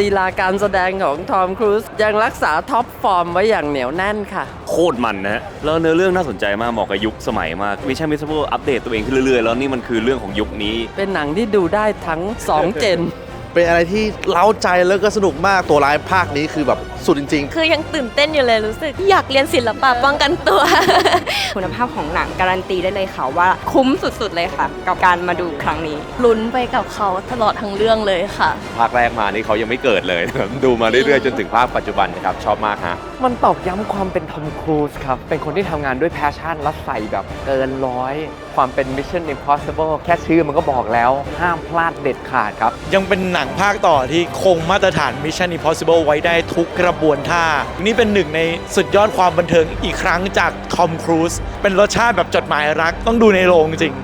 ลีลาการแสดงของทอมครูซยังรักษาท็อปฟอร์มไว้อย่างเหนียวแน่นค่ะ โคตรมันนะฮะแล้วเนื้อเรื่องน่าสนใจมากเหมาะกับยุคสมัยมากมิชชั่นมิสเ r อร์อัปเดตตัวเองขึ้นเรื่อยๆ แล้วนี่มันคือเรื่องของยุคนี้ เป็นหนังที่ดูได้ทั้ง 2 เจน เป็นอะไรที่เล้าใจแล้วก็สนุกมากตัวร้ายภาคนี้คือแบบ สุดจริง คือยังตื่นเต้นอยู่เลยรู้สึก อยากเรียนศิลปะป้องกันตัว คุณภาพของหนังการันตีได้เลยค่ะว่าคุ้มสุดๆเลยค่ะ กับการมาดูครั้งนี้ ลุ้นไปกับเขาตลอดทั้งเรื่องเลยค่ะภาคแรกมานี่เขายังไม่เกิดเลยนะครับดูมาเรื่อยๆ จนถึงภาคปัจจุบันนะครับ ชอบมากฮะ มันตอกย้ำความเป็นทอมครูซครับ เป็นคนที่ทำงานด้วยแพชชั่นและใส่แบบเกินร้อย ความเป็น Mission Impossible แค่ชื่อมันก็บอกแล้ว ห้ามพลาดเด็ดขาดครับ ยังเป็นหนังภาคต่อที่คงมาตรฐาน Mission Impossible ไว้ได้ทุกกระบวนท่า นี่เป็นหนึ่งในสุดยอดความบันเทิงอีกครั้งจากทอมครูซเป็นรสชาติแบบจดหมายรักต้องดูในโรงจริง